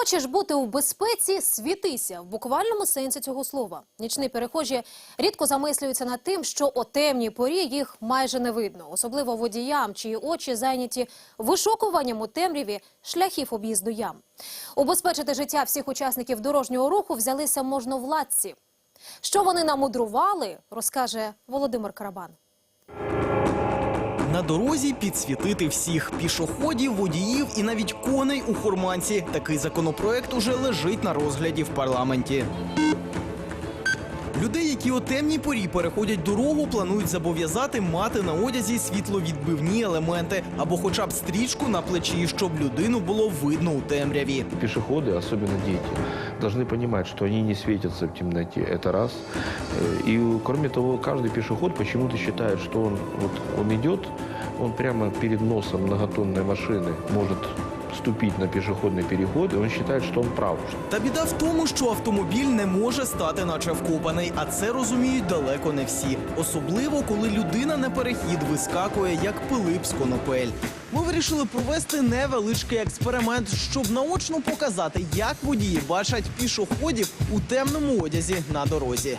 Хочеш бути у безпеці, світися в буквальному сенсі цього слова. Нічні перехожі рідко замислюються над тим, що о темній порі їх майже не видно, особливо водіям, чиї очі зайняті вишукуванням у темряві шляхів об'їзду ям. Убезпечити життя всіх учасників дорожнього руху взялися можновладці. Що вони намудрували, розкаже Володимир Карабан. На дорозі підсвітити всіх пішоходів, водіїв і навіть коней у Хурманці. Такий законопроект уже лежить на розгляді в парламенті. Людей, які о темній порі переходять дорогу, планують зобов'язати мати на одязі світловідбивні елементи або хоча б стрічку на плечі, щоб людину було видно у темряві. Пешеходы, особенно дети, должны понимать, что они не светятся в темноте. Это раз. Э, И кроме того, каждый пешеход почему-то считает, что он, вот, он идет, он прямо перед носом многотонной машины может вступить на пешеходный переход, и он считает, что он прав. Та біда в тому, що автомобіль не може стати наче вкопаний, а це розуміють далеко не всі. Особливо, коли людина на перехід вискакує, як Пилип з конопель. Ми вирішили провести невеличкий експеримент, щоб наочно показати, як водії бачать пішоходів у темному одязі на дорозі.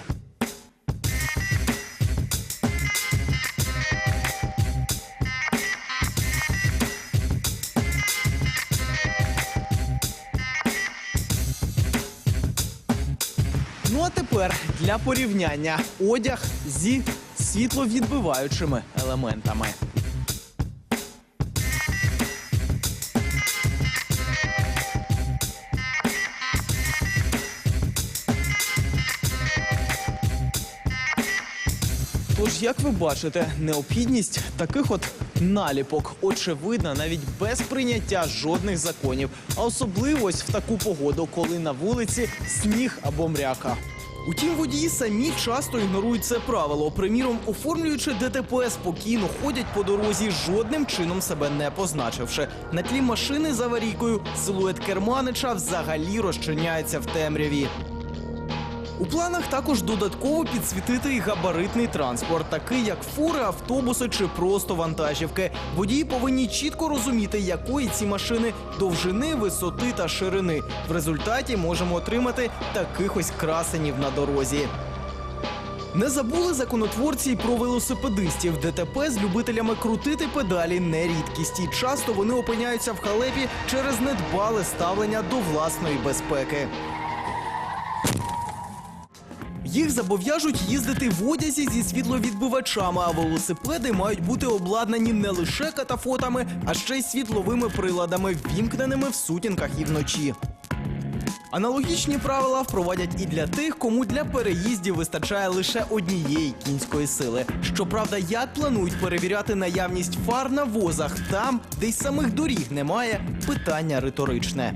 Ну а тепер для порівняння одяг зі світловідбиваючими елементами. Тож, як ви бачите, необхідність таких от наліпок очевидна навіть без прийняття жодних законів, а особливо ось в таку погоду, коли на вулиці сніг або мряка. Утім, водії самі часто ігнорують це правило. Приміром, оформлюючи ДТП, спокійно ходять по дорозі, жодним чином себе не позначивши. На тлі машини з аварійкою силует керманича взагалі розчиняється в темряві. У планах також додатково підсвітити і габаритний транспорт, такий як фури, автобуси чи просто вантажівки. Водії повинні чітко розуміти, якої ці машини довжини, висоти та ширини. В результаті можемо отримати таких ось красенів на дорозі. Не забули законотворці й про велосипедистів. ДТП з любителями крутити педалі не рідкість. І часто вони опиняються в халепі через недбале ставлення до власної безпеки. Їх зобов'яжуть їздити в одязі зі світловідбивачами, а велосипеди мають бути обладнані не лише катафотами, а ще й світловими приладами, ввімкненими в сутінках і вночі. Аналогічні правила впровадять і для тих, кому для переїздів вистачає лише однієї кінської сили. Щоправда, як планують перевіряти наявність фар на возах там, де й самих доріг немає, питання риторичне.